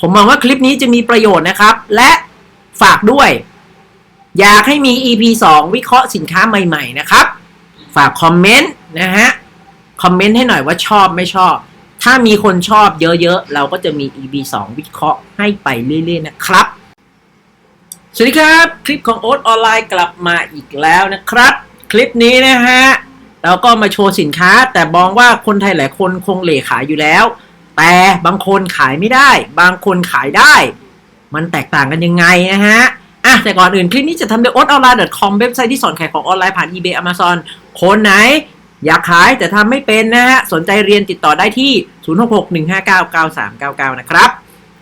ผมมองว่าคลิปนี้จะมีประโยชน์นะครับ และฝากด้วย อยากให้มี EP 2 วิเคราะห์สินค้าใหม่ ๆ นะครับ ฝากคอมเมนต์นะฮะ คอมเมนต์ให้หน่อยว่าชอบไม่ชอบ ถ้ามีคนชอบเยอะๆ เราก็จะมี EP 2 วิเคราะห์ให้ไปเรื่อยๆ นะครับ สวัสดีครับ คลิปของโอ๊ตออนไลน์กลับมาอีกแล้วนะครับ คลิปนี้นะฮะเราก็มาโชว์สินค้า แต่มองว่าคนไทยหลายคนคงเหล่ขายอยู่แล้ว แต่บางคนขายไม่ได้ บางคนขายได้ มันแตกต่างกันยังไงนะฮะอะแต่ก่อนอื่นคลิปนี้จะทำโดย o t o n l i n e c o m เว็บไซต์ที่สอนขายของออนไลน์ผ่าน eBay Amazon คนไหน อยากขายแต่ทำไม่เป็นนะฮะ สนใจเรียนติดต่อได้ที่ 0661599399 นะครับ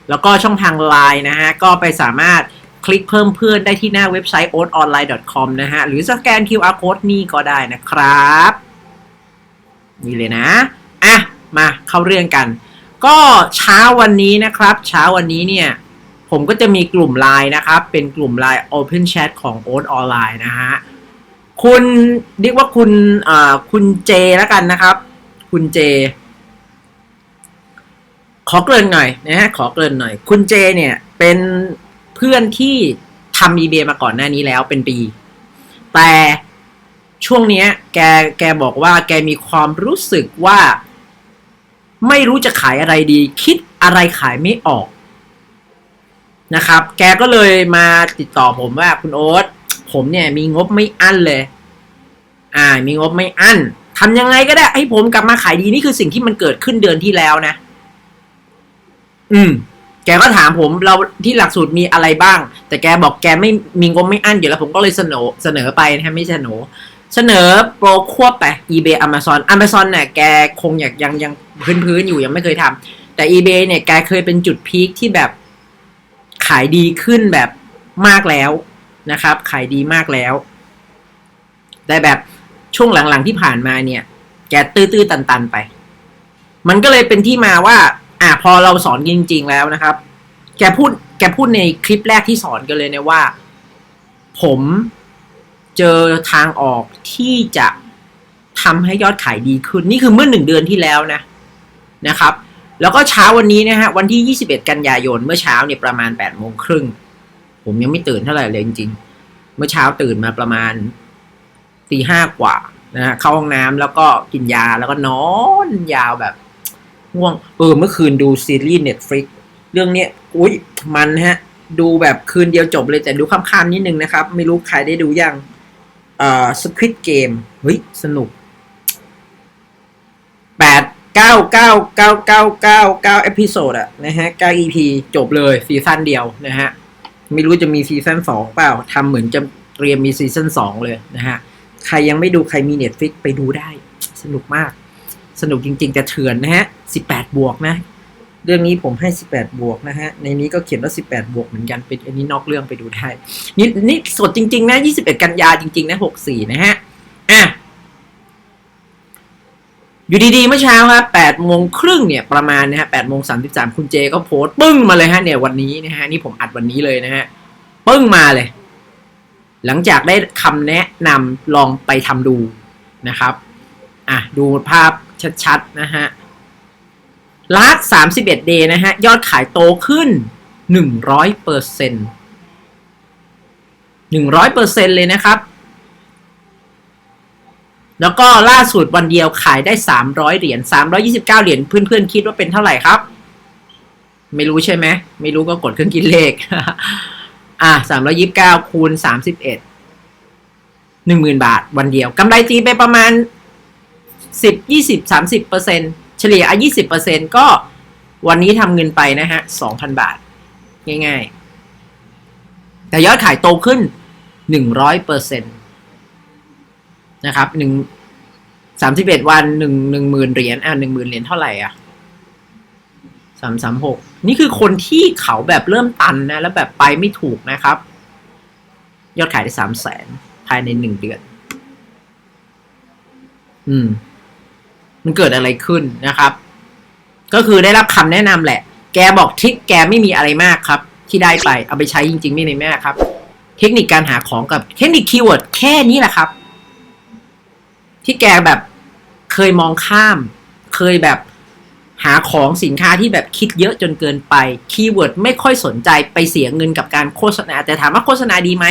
แล้วก็ช่องทางไลน์นะฮะ ก็ไปสามารถคลิกเพิ่มเพื่อนได้ที่หน้าเว็บไซต์ otonline.com นะฮะ หรือสแกน QR code นี่ก็ได้นะครับ นี่เลยนะ อะ มาเข้าเรื่องกัน ก็เช้าวันนี้นะครับ เช้าวันนี้เนี่ย ผมก็จะมีกลุ่มไลน์นะครับ เป็นกลุ่มไลน์ Open Chat ของ o อ๊ตออนไลน์นะฮะคุณเรียกว่าคุณอ่าคุณเจแล้วกันนะครับ คุณเจ ขอเกริ่นหน่อยนะฮะขอเกริ่นหน่อย คุณเจเนี่ยเป็นเพื่อนที่ทำ eBay มาก่อนหน้านี้แล้วเป็นปี แต่ช่วงเนี้ยแกแกบอกว่าแกมีความรู้สึกว่า ไม่รู้จะขายอะไรดี คิดอะไรขายไม่ออกนะครับ แกก็เลยมาติดต่อผมว่าคุณโอ๊ตผมเนี่ยมีงบไม่อั้นเลย อ่า มีงบไม่อั้นทำยังไงก็ได้ให้ผมกลับมาขายดีนี่คือสิ่งที่มันเกิดขึ้นเดือนที่แล้วนะ อืม แกก็ถามผมเราที่หลักสูตรมีอะไรบ้าง แต่แกบอกแกไม่มีงบไม่อั้นอยู่แล้ว ผมก็เลยเสนอเสนอไปนะไม่เสนอ เสนอโปรควบไป eBay Amazon Amazon เนี่ยแกคงอยากยังยังพื้นพื้นๆอยู่ยังไม่เคยทำแต่ eBay เนี่ยแกเคยเป็นจุดพีคที่แบบขายดีขึ้นแบบมากแล้วนะครับ ขายดีมากแล้ว แต่แบบช่วงหลังๆที่ผ่านมาเนี่ย แกตื้อๆตัน ๆ ไป มันก็เลยเป็นที่มาว่า อะพอเราสอนจริง ๆ แล้วนะครับ แกพูดแกพูดในคลิปแรกที่สอนกันเลยนะว่า ผม เจอทางออกที่จะทำให้ยอดขายดีขึ้น นี่คือเมื่อหนึ่งเดือนที่แล้วนะนะครับ แล้วก็เช้าวันนี้นะฮะวันที่ 21 กันยายนเมื่อเช้าเนี่ยประมาณ8โมงครึ่งผมยังไม่ตื่นเท่าไหร่เลยจริงๆ เมื่อเช้าตื่นมาประมาณตีห้ากว่านะฮะเข้าห้องน้ำแล้วก็กินยาแล้วก็นอนยาวแบบง่วง เออเมื่อคืนดูซีรีส์ Netflix เรื่องเนี้ยอุ้ยมันฮะ ดูแบบคืนเดียวจบเลยแต่ดูค่ำๆนิดนึงนะครับ ไม่รู้ใครได้ดูยัง เอ่อ Squid Game เฮ้ย สนุกแปดเก้าเก้าเก้าเก้าเก้าเก้าเอพิโซดอะนะฮะเก้า EP จบเลยซีซั่นเดียวนะฮะ ไม่รู้จะมีซีซั่นสองเปล่าทำเหมือนจะเตรียมมีซีซั่นสองเลยนะฮะ ใครยังไม่ดูใครมี Netflix ไปดูได้ สนุกมาก สนุกจริง ๆ แต่เถื่อนนะฮะ18บวกนะ เรื่องนี้ผมให้ 18 บวกนะฮะ ในนี้ก็เขียนว่า 18 บวกเหมือนกันเป็นอันนี้นอกเรื่องไปดูได้ นี่นี่สดจริง ๆ นะ 21 กันยาจริง ๆ นะ 64 นะฮะ อะ อยู่ดีๆ เมื่อเช้าครับ8โมงครึ่งเนี่ยประมาณนะฮะ8โมง33 คุณเจก็โพสต์ปึ้งมาเลยฮะเนี่ยวันนี้นะฮะ นี่ผมอัดวันนี้เลยนะฮะ ปึ้งมาเลย หลังจากได้คำแนะนำลองไปทำดูนะครับ อะ ดูภาพชัดๆ นะฮะ ลาดสามสิบเอ็ดเดย์นะฮะ ยอดขายโตขึ้นหนึ่งร้อยเปอร์เซ็นหนึ่งร้อยเปอร์เซ็นต์เลยนะครับ แล้วก็ล่าสุดวันเดียวขายได้สามร้อยเหรียญสามร้อยี่สิบเก้าเหรียญเพื่อนๆ คิดว่าเป็นเท่าไหร่ครับ ไม่รู้ใช่ไหม ไม่รู้ก็กดเครื่องคิดเลข อะสามร้อยิบเก้าคูณสามสิบเอ็ดหนึ่งหมื่นบาทวันเดียวกำไรตีไปประมาณสิบยี่สิบสามสิบเปอร์เซ็นเฉลี่ยอะยี่สิบเปอร์เซ็นก็วันนี้ทำเงินไปนะฮะสองพันบาท ง่ายๆ แต่ยอดขายโตขึ้นหนึ่งร้อยเปอร์เซ็นตนะครับหนึ่งสามสิบเอ็ดวันหนึ่งหนึ่งหมื่นเหรียญอะหนึ่งหมื่นเหรียญเท่าไหร่อะสามสามหกนี่คือคนที่เขาแบบเริ่มตันนะ แล้วแบบไปไม่ถูกนะครับ ยอดขายได้สามแสนภายในหนึ่งเดือน อืม มันเกิดอะไรขึ้นนะครับ ก็คือได้รับคำแนะนำแหละ แกบอกทริคแกไม่มีอะไรมากครับ ที่ได้ไปเอาไปใช้จริง ๆ ไม่ในแม่ครับ เทคนิคการหาของกับเทคนิคคีย์เวิร์ดแค่นี้แหละครับ ที่แกแบบเคยมองข้าม เคยแบบหาของสินค้าที่แบบคิดเยอะจนเกินไปคีย์เวิร์ดไม่ค่อยสนใจไปเสียเงินกับการโฆษณา แต่ถามว่าโฆษณาดีไหม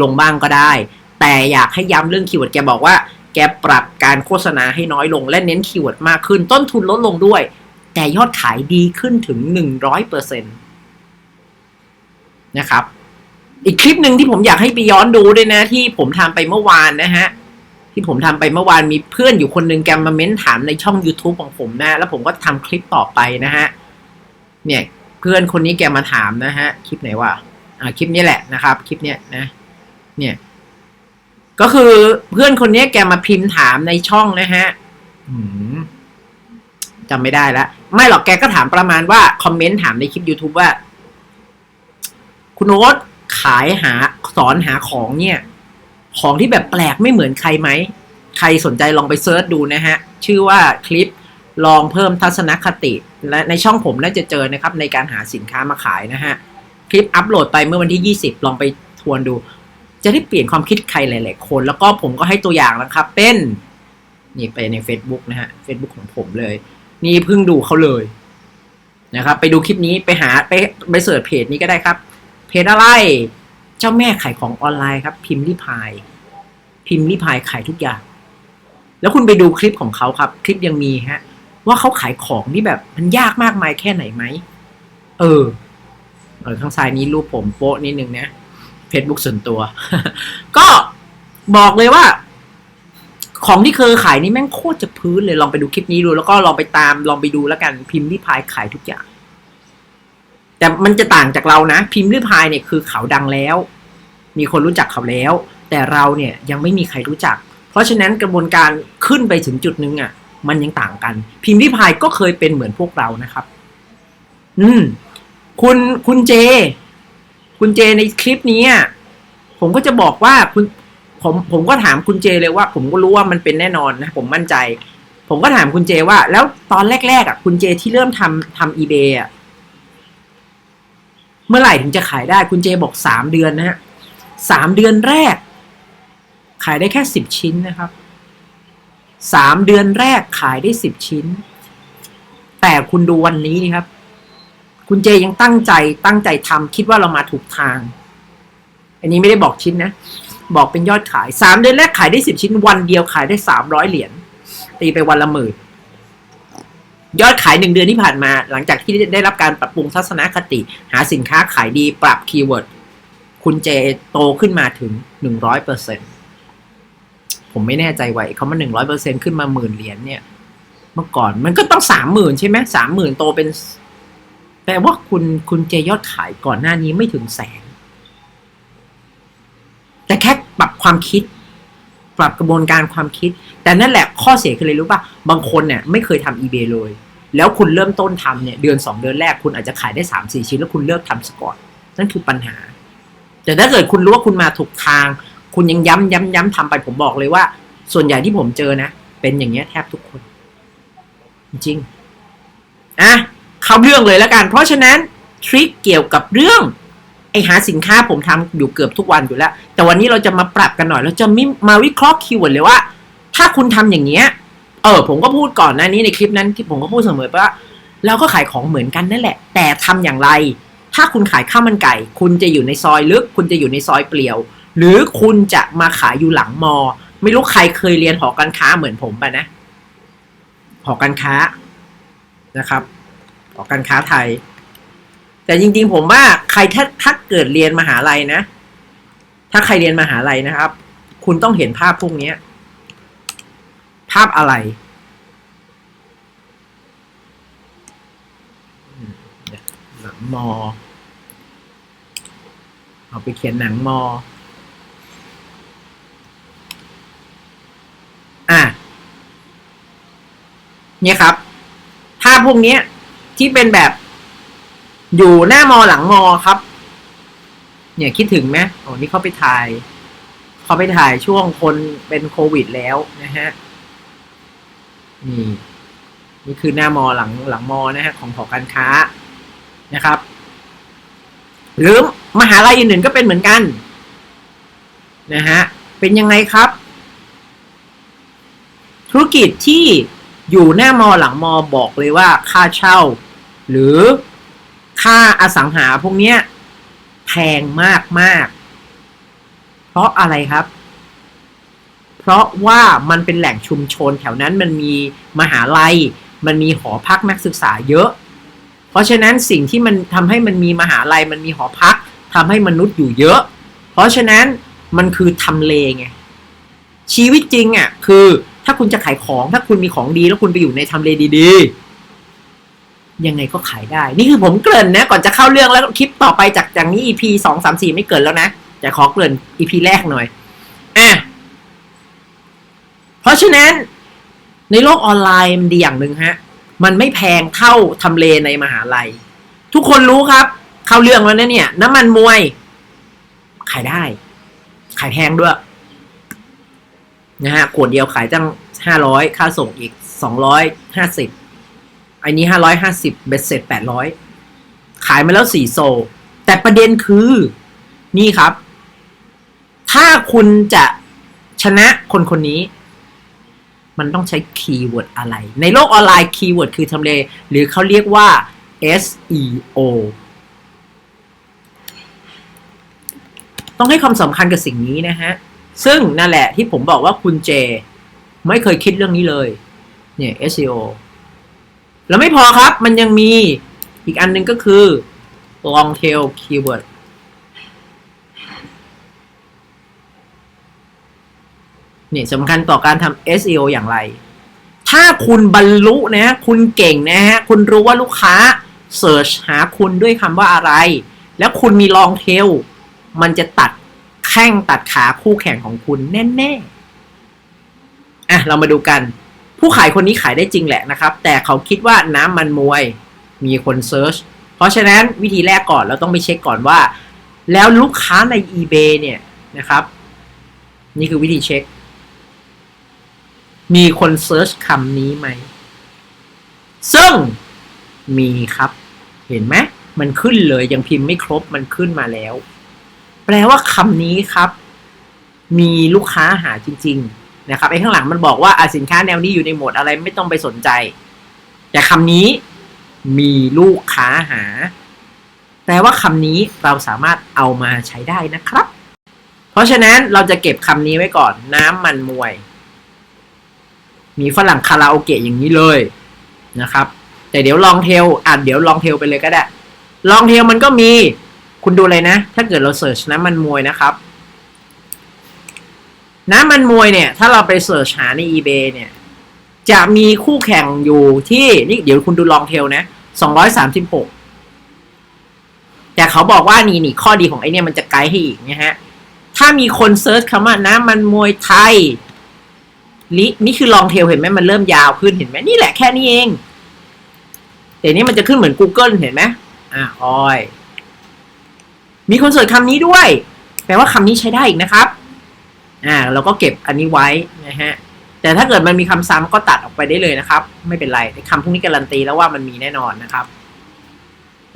ลงบ้างก็ได้ แต่อยากให้ย้ำเรื่องคีย์เวิร์ดแกบอกว่า แกปรับการโฆษณาให้น้อยลงและเน้นคีย์เวิร์ดมากขึ้น ต้นทุนลดลงด้วย แต่ยอดขายดีขึ้นถึง 100%นะครับ อีกคลิปหนึ่งที่ผมอยากให้ไปย้อนดูด้วยนะ ที่ผมทำไปเมื่อวานนะฮะที่ผมทำไปเมื่อวานมีเพื่อนอยู่คนหนึ่งแกมาเม้นถามในช่อง YouTube ของผมนะ แล้วผมก็ทำคลิปต่อไปนะฮะเนี่ยเพื่อนคนนี้แกมาถามนะฮะ คลิปไหนวะอ่าคลิปนี้แหละนะครับ คลิปเนี้ยนะ เนี่ย ก็คือเพื่อนคนนี้แกมาพิมพ์ถามในช่องนะฮะอืมจำไม่ได้แล้วไม่หรอกแกก็ถามประมาณว่า คอมเมนต์ถามในคลิป YouTube ว่า คุณโอ๊ตขายหาสอนหาของเนี่ย ของที่แบบแปลกไม่เหมือนใครไหม ใครสนใจลองไปเซิร์ชดูนะฮะ ชื่อว่าคลิปลองเพิ่มทัศนคติ และในช่องผมน่าจะเจอนะครับ ในการหาสินค้ามาขายนะฮะ คลิปอัปโหลดไปเมื่อวันที่ 20 ลองไปทวนดู จะได้เปลี่ยนความคิดใครหลาย ๆ คน แล้วก็ผมก็ให้ตัวอย่างนะครับ เป็น นี่ไปใน Facebook นะฮะ Facebook ของผมเลย นี่เพิ่งดูเขาเลยนะครับ ไปดูคลิปนี้ไปหาไปไปเสิร์ชเพจนี้ก็ได้ครับ เพจอะไร เจ้าแม่ขายของออนไลน์ครับ พิมพ์ริพาย พิมพ์ริพายขายทุกอย่าง แล้วคุณไปดูคลิปของเขาครับ คลิปยังมีฮะ ว่าเขาขายของที่แบบมันยากมากมายแค่ไหนไหม เออเออข้างซ้ายนี้รูปผมโป๊ะนิดนึงนะ Facebook ส่วนตัว ก็บอกเลยว่า ของที่เคยขายนี่แม่งโคตรจะพื้นเลยลองไปดูคลิปนี้ดู แล้วก็ลองไปตามลองไปดูแล้วกันพิมพ์ริพายขายทุกอย่าง แต่มันจะต่างจากเรานะ พิมพ์ริพายเนี่ยคือเขาดังแล้ว มีคนรู้จักเขาแล้ว แต่เราเนี่ยยังไม่มีใครรู้จัก เพราะฉะนั้นกระบวนการขึ้นไปถึงจุดนึงอะ มันยังต่างกัน พิมพ์ริพายก็เคยเป็นเหมือนพวกเรานะครับ อืม คุณคุณเจ คุณเจในคลิปนี้ผมก็จะบอกว่าคุณผมผมก็ถามคุณเจเลยว่า ผมก็รู้ว่ามันเป็นแน่นอนนะผมมั่นใจ ผมก็ถามคุณเจว่า แล้วตอนแรกๆอะคุณเจที่เริ่มทำทำอีเบอะเมื่อไหร่ถึงจะขายได้คุณเจบอกสามเดือนนะฮะสามเดือนแรก ขายได้แค่สิบชิ้นนะครับสามเดือนแรกขายได้สิบชิ้น แต่คุณดูวันนี้นี่ครับ คุณเจยังตั้งใจตั้งใจทำคิดว่าเรามาถูกทาง อันนี้ไม่ได้บอกชิ้นนะ บอกเป็นยอดขายสามเดือนแรกขายได้สิบชิ้น วันเดียวขายได้สามร้อยเหรียญตีไปวันละหมื่นยอดขายหนึ่งเดือนที่ผ่านมา หลังจากที่ได้รับการปรับปรุงทัศนคติ หาสินค้าขายดีปรับคีย์เวิร์ดคุณเจโตขึ้นมาถึงหนึ่งร้อยเปอร์เซ็นผมไม่แน่ใจว่าเขามาหนึ่งร้อยเปอร์เซ็นขึ้นมาหมื่นเหรียญเนี่ย เมื่อก่อนมันก็ต้องสามหมื่นใช่ไหมสามหมื่นโตเป็น แต่ว่าคุณคุณเจยอดขายก่อนหน้านี้ไม่ถึงแสน แต่แค่ปรับความคิด ปรับกระบวนการความคิด แต่นั่นแหละข้อเสียคืออะไรรู้ป่ะ บางคนเนี่ยไม่เคยทำ eBay เลย แล้วคุณเริ่มต้นทำเนี่ยเดือนสองเดือนแรกคุณอาจจะขายได้สามสี่ชิ้นแล้วคุณเลิกทำซะก่อนนั่นคือปัญหา แต่ถ้าเกิดคุณรู้ว่าคุณมาถูกทาง คุณยังย้ำย้ำย้ำทำไปผมบอกเลยว่า ส่วนใหญ่ที่ผมเจอนะ เป็นอย่างเงี้ยแทบทุกคน จริงอะ เข้าเรื่องเลยแล้วกัน เพราะฉะนั้นทริคเกี่ยวกับเรื่องไอหาสินค้าผมทำอยู่เกือบทุกวันอยู่แล้ว แต่วันนี้เราจะมาปรับกันหน่อย เราจะมิมาวิเคราะห์คีย์เวิร์ดเลยว่า ถ้าคุณทำอย่างเงี้ยเออผมก็พูดก่อนหน้านี้ในคลิปนั้นที่ผมก็พูดเสมอว่าเราก็ขายของเหมือนกันนั่นแหละ แต่ทำอย่างไร ถ้าคุณขายข้าวมันไก่ คุณจะอยู่ในซอยลึก คุณจะอยู่ในซอยเปลี่ยว หรือคุณจะมาขายอยู่หลังมอ ไม่รู้ใครเคยเรียนหอการค้าเหมือนผมป่ะนะ หอการค้านะครับ อการค้าไทย แต่จริง ๆ ผมว่าใครถ้าถ้าเกิดเรียนมหาลัยนะ ถ้าใครเรียนมหาลัยนะครับ คุณต้องเห็นภาพพวกเนี้ยภาพอะไรอืมเนี่ยหนังมอ เอาไปเขียนหนังมอ อะเนี่ยครับ ภาพพวกเนี้ย ที่เป็นแบบ อยู่หน้ามอหลังมอครับ เนี่ยคิดถึงไหมโอ้นี่เขาไปถ่ายเขาไปถ่ายช่วงคนเป็นโควิดแล้วนะฮะนี่นี่คือหน้ามอหลังหลังมอนะฮะของหอการค้านะครับ หรือมหาลัยอื่นๆก็เป็นเหมือนกันนะฮะเป็นยังไงครับ ธุรกิจที่อยู่หน้ามอหลังมอบอกเลยว่าค่าเช่า หรือค่าอสังหาพวกเนี้ยแพงมากมาก เพราะอะไรครับ เพราะว่ามันเป็นแหล่งชุมชนแถวนั้นมันมีมหาลัย มันมีหอพักนักศึกษาเยอะ เพราะฉะนั้นสิ่งที่มันทำให้มันมีมหาลัย มันมีหอพักทำให้มนุษย์อยู่เยอะ เพราะฉะนั้นมันคือทำเลไงชีวิตจริงอะคือถ้าคุณจะขายของถ้าคุณมีของดีแล้วคุณไปอยู่ในทำเลดีๆ ยังไงก็ขายได้ นี่คือผมเกริ่นนะ ก่อนจะเข้าเรื่องแล้วคลิปต่อไปจากจากนี้ EP สองสามสี่ไม่เกินแล้วนะจะขอเกริ่น EP แรกหน่อยอะเพราะฉะนั้นในโลกออนไลน์มันดีอย่างหนึ่งฮะ มันไม่แพงเท่าทำเลในมหาลัย ทุกคนรู้ครับ เข้าเรื่องแล้วนะเนี่ย น้ำมันมวย ขายได้ ขายแพงด้วยนะฮะขวดเดียวขายตั้งห้าร้อยค่าส่งอีกสองร้อยห้าสิบ อันนี้ห้าร้อยห้าสิบเบ็ดเสร็จแปดร้อยขายมาแล้วสี่โซ แต่ประเด็นคือนี่ครับ ถ้าคุณจะชนะคนคนนี้ มันต้องใช้คีย์เวิร์ดอะไร ในโลกออนไลน์คีย์เวิร์ดคือทำเล หรือเขาเรียกว่า SEO ต้องให้ความสำคัญกับสิ่งนี้นะฮะ ซึ่งนั่นแหละที่ผมบอกว่าคุณเจ ไม่เคยคิดเรื่องนี้เลย เนี่ย SEO แล้วไม่พอครับ มันยังมีอีกอันหนึงก็คือ long tail keyword เนี่ยสำคัญต่อการทำ SEO อย่างไร ถ้าคุณบรรลุนะ คุณเก่งนะฮะ คุณรู้ว่าลูกค้าเสิร์ชหาคุณด้วยคำว่าอะไร แล้วคุณมี long tail มันจะตัดแข้งตัดขาคู่แข่งของคุณแน่ ๆ อะ เรามาดูกัน ผู้ขายคนนี้ขายได้จริงแหละนะครับ แต่เขาคิดว่าน้ำมันมวยมีคนเซิร์ชเพราะฉะนั้นวิธีแรกก่อนเราต้องไปเช็คก่อนว่า แล้วลูกค้าใน eBay เนี่ยนะครับ นี่คือวิธีเช็ค มีคนเซิร์ชคำนี้ไหม ซึ่งมีครับ เห็นไหมมันขึ้นเลยยังพิมพ์ไม่ครบมันขึ้นมาแล้ว แปลว่าคำนี้ครับ มีลูกค้าหาจริง ๆ นะครับไอ้ข้างหลังมันบอกว่าอสินค้าแนวนี้อยู่ในโหมดอะไรไม่ต้องไปสนใจ แต่คำนี้มีลูกค้าหา แปลว่าคำนี้เราสามารถเอามาใช้ได้นะครับ เพราะฉะนั้นเราจะเก็บคำนี้ไว้ก่อน น้ำมันมวย มีฝรั่งคาราโอเกะอย่างนี้เลยนะครับ แต่เดี๋ยวลองเทลอ่านเดี๋ยวลองเทลไปเลยก็ได้ ลองเทลมันก็มี คุณดูเลยนะ ถ้าเกิดเราเสิร์ชน้ำมันมวยนะครับ น้ำมันมวยเนี่ย ถ้าเราไปเสิร์ชหาใน eBay เนี่ย จะมีคู่แข่งอยู่ที่นี่เดี๋ยวคุณดูลองเทลนะสองร้อยสามสิบหกแต่เขาบอกว่านี่นี่ข้อดีของไอเนี่ยมันจะไกด์ให้อีกนะฮะ ถ้ามีคนเซิร์ชคำว่าน้ำมันมวยไทยลินี่คือลองเทลเห็นไหมมันเริ่มยาวขึ้นเห็นไหมนี่แหละแค่นี้เองแต่นี่มันจะขึ้นเหมือน Google เห็นไหมอะออย มีคนเสิร์ชคำนี้ด้วย แปลว่าคำนี้ใช้ได้อีกนะครับ อ่าเราก็เก็บอันนี้ไว้นะฮะแต่ถ้าเกิดมันมีคำซ้ำก็ตัดออกไปได้เลยนะครับ ไม่เป็นไรคำพวกนี้การันตีแล้วว่ามันมีแน่นอนนะครับ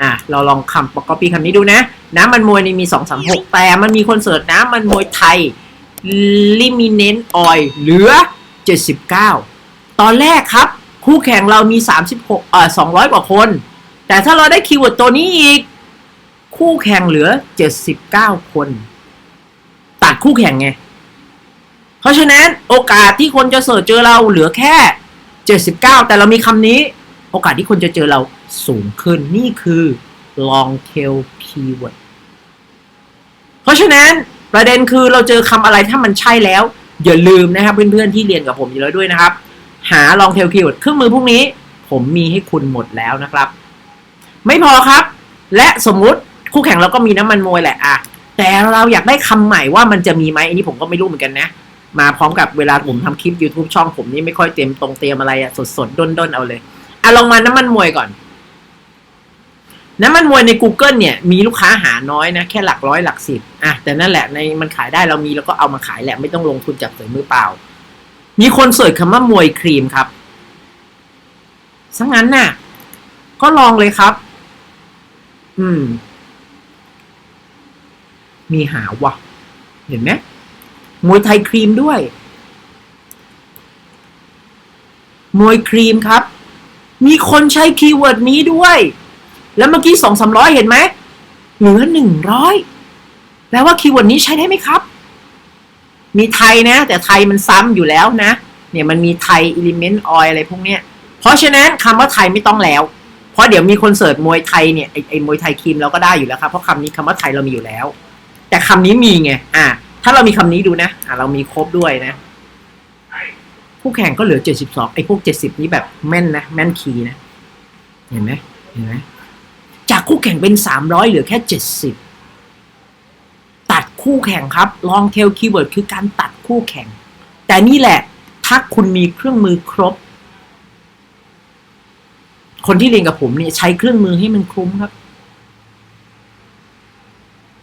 อะเราลองคำประกอบปีคำนี้ดูนะ น้ำมันมวยนี่มีสองสามหกแต่มันมีคนเสิร์ชน้ำมันมวยไทยลิมิเนนออยเหลือเจ็ดสิบเก้าตอนแรกครับ คู่แข่งเรามีสามสิบหกเอ่อสองร้อยกว่าคน แต่ถ้าเราได้คีย์เวิร์ดตัวนี้อีก คู่แข่งเหลือเจ็ดสิบเก้าคน ตัดคู่แข่งไง เพราะฉะนั้นโอกาสที่คนจะเสิร์ชเจอเราเหลือแค่ 79 แต่เรามีคำนี้ โอกาสที่คนจะเจอเราสูงขึ้นนี่คือ long tail keyword เพราะฉะนั้นประเด็นคือเราเจอคำอะไรถ้ามันใช่แล้ว อย่าลืมนะครับ เพื่อนๆที่เรียนกับผมอยู่แล้วด้วยนะครับ หา long tail keyword เครื่องมือพวกนี้ ผมมีให้คุณหมดแล้วนะครับ ไม่พอครับ และสมมุติคู่แข่งเราก็มีน้ำมันมวยแหละอะแต่เราอยากได้คำใหม่ว่ามันจะมีไหมอันนี้ผมก็ไม่รู้เหมือนกันนะ มาพร้อมกับเวลาผมทำคลิป YouTube ช่องผมนี่ไม่ค่อยเตรียมตรงเตรียมอะไรอะสดๆด้นๆเอาเลยอะลองมาน้ำมันมวยก่อน น้ำมันมวยใน Google เนี่ย มีลูกค้าหาน้อยนะ แค่หลักร้อยหลักสิบอะแต่นั่นแหละในมันขายได้เรามีแล้วก็เอามาขายแหละไม่ต้องลงทุนจากเสยมือเปล่า มีคนเสิร์ชคำว่ามวยครีมครับสังงั้นน่ะ ก็ลองเลยครับ อืม มีหาวะเห็นไหม มวยไทยครีมด้วย มวยครีมครับ มีคนใช้คีย์เวิร์ดนี้ด้วย แล้วเมื่อกี้สองสามร้อยเห็นไหมเหลือหนึ่งร้อยแปลว่าคีย์เวิร์ดนี้ใช้ได้ไหมครับ มีไทยนะ แต่ไทยมันซ้ำอยู่แล้วนะ เนี่ยมันมีไทยอิเลเมนต์ออยอะไรพวกเนี้ย เพราะฉะนั้นคำว่าไทยไม่ต้องแล้ว เพราะเดี๋ยวมีคนเสิร์ชมวยไทยเนี่ยไอไอมวยไทยครีมเราก็ได้อยู่แล้วครับ เพราะคำนี้คำว่าไทยเรามีอยู่แล้ว แต่คำนี้มีไง อะ ถ้าเรามีคำนี้ดูนะ อะเรามีครบด้วยนะ ผู้แข่งก็เหลือเจ็ดสิบสองไอ้พวกเจ็ดสิบนี้แบบแม่นนะ แม่นคีนะ เห็นไหมเห็นไหมจากคู่แข่งเป็นสามร้อยเหลือแค่เจ็ดสิบตัดคู่แข่งครับลองเทลคีย์เวิร์ดคือการตัดคู่แข่ง แต่นี่แหละ ถ้าคุณมีเครื่องมือครบ คนที่เรียนกับผมเนี่ยใช้เครื่องมือให้มันคุ้มครับ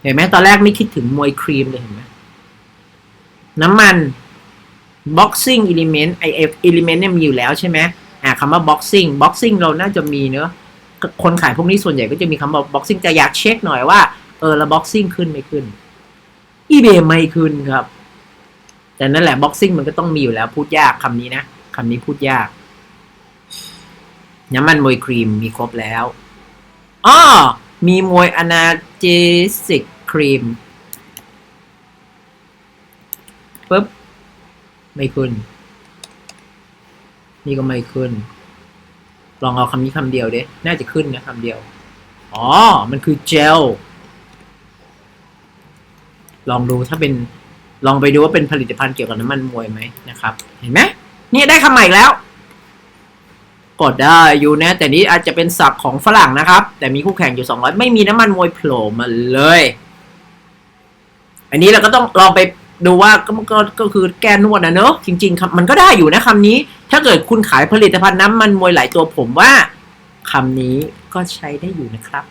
เห็นไหมตอนแรกไม่คิดถึงมวยครีมเลยเห็นไหม น้ำมัน boxing element ไอ element เนี่ยมีอยู่แล้วใช่ไหมอ่าคำว่า boxing boxing เราน่าจะมีเนอะคนขายพวกนี้ส่วนใหญ่ก็จะมีคำว่า boxing จะอยากเช็คหน่อยว่า เออแล้ว boxing ขึ้นไม่ขึ้น eBay ไม่ขึ้นครับ แต่นั่นแหละ boxing มันก็ต้องมีอยู่แล้วพูดยากคำนี้นะคำนี้พูดยาก น้ำมันมวยครีมมีครบแล้วอ้อมีมวยอนาเจสิกครีม ปึ๊บ ไม่ขึ้น นี่ก็ไม่ขึ้น ลองเอาคำนี้คำเดียวเด้น่าจะขึ้นนะคำเดียว อ๋อ มันคือเจล ลองดูถ้าเป็น ลองไปดูว่าเป็นผลิตภัณฑ์เกี่ยวกับน้ำมันมวยไหมนะครับ เห็นไหมนี่ได้คำใหม่แล้ว กดได้อยู่นะ แต่นี้อาจจะเป็นศัพท์ของฝรั่งนะครับ แต่มีคู่แข่งอยู่ 200 ไม่มีน้ำมันมวยโผล่มาเลยอันนี้เราก็ต้องลองไป ดูว่าก็ก็ก็คือแก้นวดนะเนอะจริงๆครับมันก็ได้อยู่นะคำนี้ ถ้าเกิดคุณขายผลิตภัณฑ์น้ำมันมวยหลายตัวผมว่าคำนี้ก็ใช้ได้อยู่นะครับ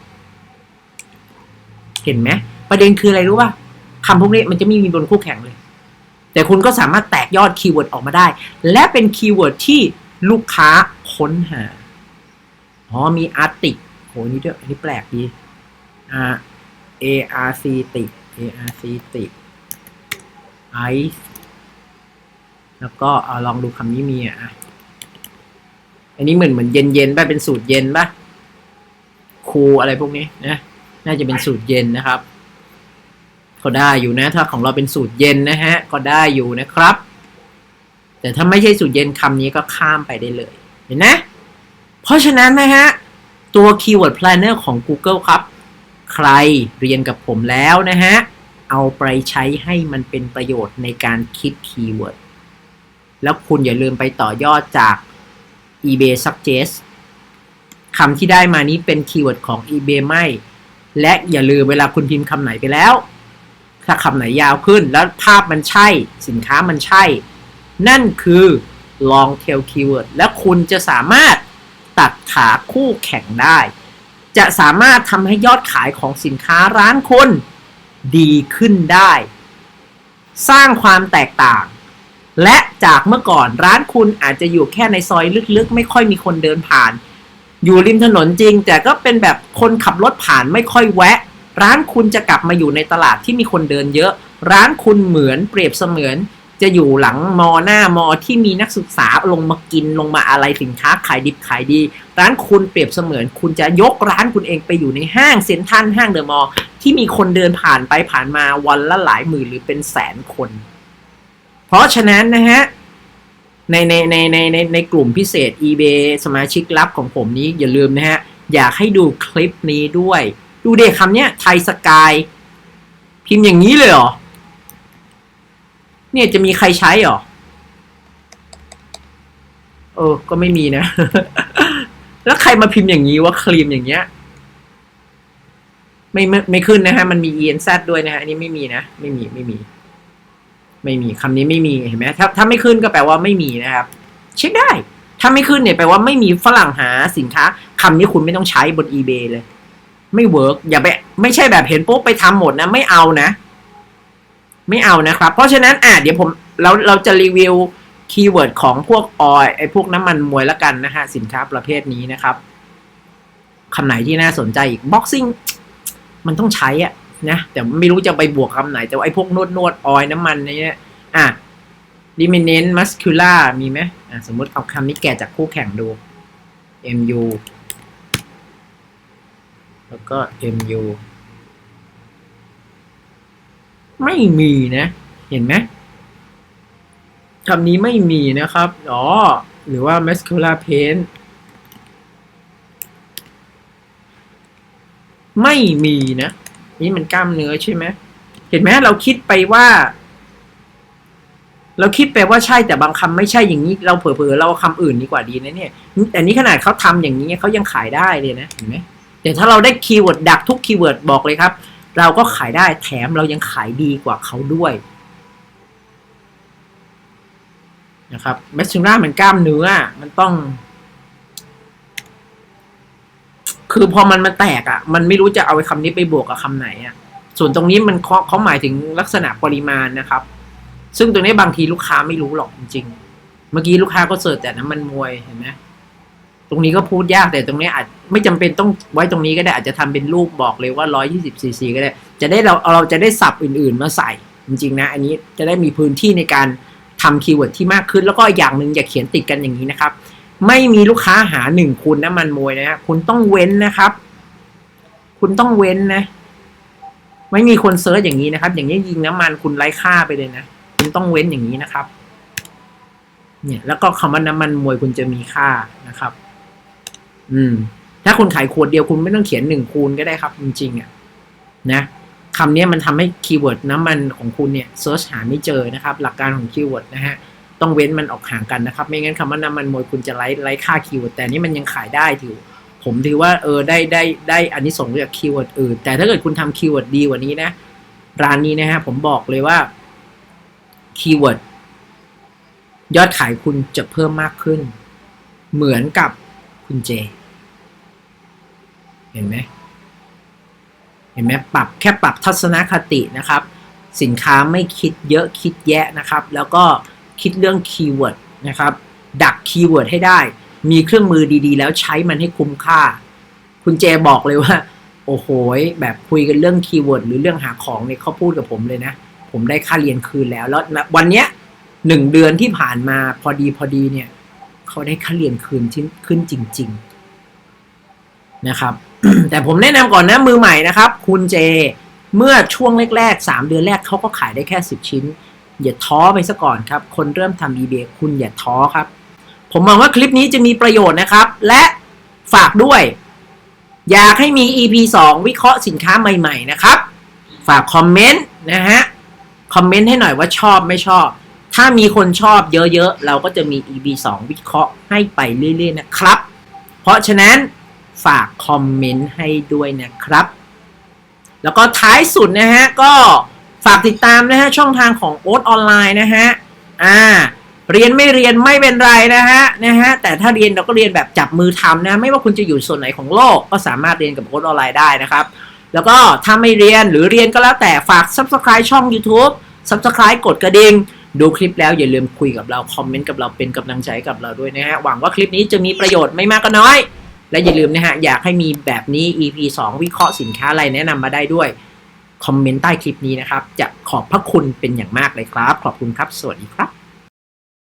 เห็นไหมประเด็นคืออะไรรู้ป่ะคำพวกนี้มันจะไม่มีบนคู่แข่งเลย แต่คุณก็สามารถแตกยอดคีย์เวิร์ดออกมาได้ และเป็นคีย์เวิร์ดที่ลูกค้าค้นหาอ๋อมีอาร์ติกโหนี่ด้วยอันนี้แปลกดี R A R C ติก A R C ติก Ice แล้วก็เอาลองดูคำนี้มีอะ อันนี้เหมือนเหมือนเย็นเย็นป่ะเป็นสูตรเย็นป่ะคูอะไรพวกนี้นะ น่าจะเป็นสูตรเย็นนะครับ ก็ได้อยู่นะ ถ้าของเราเป็นสูตรเย็นนะฮะ ก็ได้อยู่นะครับ แต่ถ้าไม่ใช่สูตรเย็นคำนี้ก็ข้ามไปได้เลย เห็นไหมเพราะฉะนั้นนะฮะ ตัว Keyword Planner ของ Google ครับ ใครเรียนกับผมแล้วนะฮะ เอาไปใช้ให้มันเป็นประโยชน์ในการคิดคีย์เวิร์ด แล้วคุณอย่าลืมไปต่อยอดจาก eBay Suggest คำที่ได้มานี้เป็นคีย์เวิร์ดของ eBay ไม่ และอย่าลืมเวลาคุณพิมพ์คำไหนไปแล้ว ถ้าคำไหนยาวขึ้นแล้วภาพมันใช่ สินค้ามันใช่ นั่นคือ long tail keyword และคุณจะสามารถตัดขาคู่แข่งได้ จะสามารถทำให้ยอดขายของสินค้าร้านคุณ ดีขึ้นได้ สร้างความแตกต่าง และจากเมื่อก่อนร้านคุณอาจจะอยู่แค่ในซอยลึกๆ ไม่ค่อยมีคนเดินผ่าน อยู่ริมถนนจริง แต่ก็เป็นแบบคนขับรถผ่านไม่ค่อยแวะ ร้านคุณจะกลับมาอยู่ในตลาดที่มีคนเดินเยอะ ร้านคุณเหมือนเปรียบเสมือน จะอยู่หลังมอหน้ามอที่มีนักศึกษาลงมากินลงมาอะไรสินค้าขายดิบขายดี ร้านคุณเปรียบเสมือน คุณจะยกร้านคุณเองไปอยู่ในห้างเซ็นทรัลห้างเดอะมอลล์ที่มีคนเดินผ่านไปผ่านมาวันละหลายหมื่นหรือเป็นแสนคน เพราะฉะนั้นนะฮะในในในในในในกลุ่มพิเศษ eBay สมาชิกลับของผมนี้อย่าลืมนะฮะ อยากให้ดูคลิปนี้ด้วย ดูเด็กคำเนี้ยไทยสกายพิมพ์อย่างนี้เลยเหรอ เนี่ยจะมีใครใช้หรอ เออ ก็ไม่มีนะ แล้วใครมาพิมพ์อย่างนี้ว่าครีมอย่างเงี้ย ไม่ไม่ไม่ขึ้นนะฮะ มันมี ENZ ด้วยนะฮะ อันนี้ไม่มีนะ ไม่มีไม่มี ไม่มีคำนี้ไม่มีเห็นไหมถ้าถ้าไม่ขึ้นก็แปลว่าไม่มีนะครับ เช็คได้ ถ้าไม่ขึ้นเนี่ยแปลว่าไม่มีฝรั่งหาสินค้าคำนี้คุณไม่ต้องใช้บน eBay เลย ไม่เวิร์กอย่าไป ไม่ใช่แบบเห็นปุ๊บไปทำหมดนะ ไม่เอานะ ไม่เอานะครับ เพราะฉะนั้นอะเดี๋ยวผมเราเราจะรีวิวคีย์เวิร์ดของพวกออยไอพวกน้ำมันมวยละกันนะฮะ สินค้าประเภทนี้นะครับคำไหนที่น่าสนใจอีก boxing มันต้องใช้อะนะ แต่ไม่รู้จะไปบวกคำไหน แต่ว่าไอพวกนวดนวดออยน้ำมันเนี่ยอะ Liminent muscular มีไหมอะสมมติเอาคำนี้แกะจากคู่แข่งดู mu แล้วก็ mu ไม่มีนะ เห็นไหมคำนี้ไม่มีนะครับ อ๋อ หรือว่า muscular pain ไม่มีนะ นี่มันกล้ามเนื้อใช่ไหม เห็นไหมเราคิดไปว่า เราคิดไปว่าใช่แต่บางคำไม่ใช่อย่างนี้ เราเผลอๆเราเอาคำอื่นดีกว่าดีนะเนี่ย แต่นี้ขนาดเขาทำอย่างนี้เขายังขายได้เลยนะ เห็นไหมแต่ถ้าเราได้คีย์เวิร์ดดักทุกคีย์เวิร์ดบอกเลยครับ เราก็ขายได้แถมเรายังขายดีกว่าเขาด้วยนะครับเมสซิล่ามันกล้ามเนื้อ มันต้อง คือพอมันมาแตกอะ่ะ มันไม่รู้จะเอาไอ้คำนี้ไปบวกกับคำไหนอะ่ะ ส่วนตรงนี้มันเขาเขาหมายถึงลักษณะปริมาณนะครับ ซึ่งตรงนี้บางทีลูกค้าไม่รู้หรอกจริงๆ เมื่อกี้ลูกค้าก็เสิร์ชแต่น้ำมันมวยเห็นไหม ตรงนี้ก็พูดยากแต่ตรงนี้อาจไม่จำเป็นต้องไว้ตรงนี้ก็ได้อาจจะทำเป็นรูปบอกเลยว่า 120ซีซีก็ได้ จะได้เราเราจะได้สับอื่นๆมาใส่จริงๆนะ อันนี้จะได้มีพื้นที่ในการทำคีย์เวิร์ดที่มากขึ้น แล้วก็อย่างหนึ่งอย่าเขียนติดกันอย่างนี้นะครับ ไม่มีลูกค้าหาหนึ่งคุณน้ำมันมวยนะฮะคุณต้องเว้นนะครับ คุณต้องเว้นนะ ไม่มีคนเซิร์ชอย่างนี้นะครับ อย่างนี้ยิงน้ำมันคุณไร้ค่าไปเลยนะ คุณต้องเว้นอย่างนี้นะครับ เนี่ย แล้วก็คำว่าน้ำมันมวยคุณจะมีค่านะครับ อืม ถ้าคุณขายขวดเดียวคุณไม่ต้องเขียนหนึ่งคูณก็ได้ครับ จริงๆอะนะคำนี้มันทำให้คีย์เวิร์ดน้ำมันของคุณเนี่ยเซิร์ชหาไม่เจอนะครับ หลักการของคีย์เวิร์ดนะฮะต้องเว้นมันออกห่างกันนะครับ ไม่งั้นคำว่าน้ำมันมวยคุณจะไล่ไล่ค่าคีย์เวิร์ดแต่นี่มันยังขายได้อยู่ผมถือว่าเออได้ได้ได้อันนี้ส่งจากคีย์เวิร์ดอื่น แต่ถ้าเกิดคุณทำคีย์เวิร์ดดีกว่านี้นะ ร้านนี้นะฮะผมบอกเลยว่าคีย์เวิร์ดยอดขายคุณจะเพิ่มมากขึ้น เหมือนกับคุณเจ เห็นไหมเห็นไหมปรับแค่ปรับทัศนคตินะครับ สินค้าไม่คิดเยอะคิดแยะนะครับ แล้วก็คิดเรื่องคีย์เวิร์ดนะครับ ดักคีย์เวิร์ดให้ได้ มีเครื่องมือดีๆ แล้วใช้มันให้คุ้มค่า คุณเจบอกเลยว่า โอ้โหแบบคุยกันเรื่องคีย์เวิร์ดหรือเรื่องหาของเนี่ยเขาพูดกับผมเลยนะ ผมได้ค่าเรียนคืนแล้วแล้ววันเนี้ยหนึ่งเดือนที่ผ่านมาพอดีพอดีเนี่ยเขาได้ค่าเรียนคืนขึ้นจริง ๆ นะครับ แต่ผมแนะนำก่อนนะมือใหม่นะครับ คุณเจ เมื่อช่วงแรกๆสามเดือนแรกเขาก็ขายได้แค่สิบชิ้น อย่าท้อไปซะก่อนครับ คนเริ่มทำ eBay คุณอย่าท้อครับ ผมมองว่าคลิปนี้จะมีประโยชน์นะครับ และฝากด้วย อยากให้มี EP 2 วิเคราะห์สินค้าใหม่ๆนะครับ ฝากคอมเมนต์นะฮะคอมเมนต์ให้หน่อยว่าชอบไม่ชอบ ถ้ามีคนชอบเยอะๆ เราก็จะมี EP 2 วิเคราะห์ให้ไปเรื่อยๆนะครับ เพราะฉะนั้น ฝากคอมเมนต์ให้ด้วยนะครับ แล้วก็ท้ายสุดนะฮะ ก็ฝากติดตามนะฮะ ช่องทางของโอ๊ตออนไลน์นะฮะ อ่า เรียนไม่เรียนไม่เป็นไรนะฮะนะฮะ แต่ถ้าเรียนเราก็เรียนแบบจับมือทำนะ ไม่ว่าคุณจะอยู่ส่วนไหนของโลก ก็สามารถเรียนกับโอ๊ตออนไลน์ได้นะครับ แล้วก็ถ้าไม่เรียนหรือเรียนก็แล้วแต่ฝาก subscribe ช่อง YouTube subscribe กดกระดิ่งดูคลิปแล้วอย่าลืมคุยกับเรา คอมเมนต์กับเราเป็นกำลังใจกับเราด้วยนะฮะ หวังว่าคลิปนี้จะมีประโยชน์ไม่มากก็น้อย และอย่าลืมนะฮะ อยากให้มีแบบนี้ EP 2 วิเคราะห์สินค้าอะไรแนะนำมาได้ด้วย คอมเมนต์ใต้คลิปนี้นะครับ จะขอบพระคุณเป็นอย่างมากเลยครับ ขอบคุณครับ สวัสดีครับ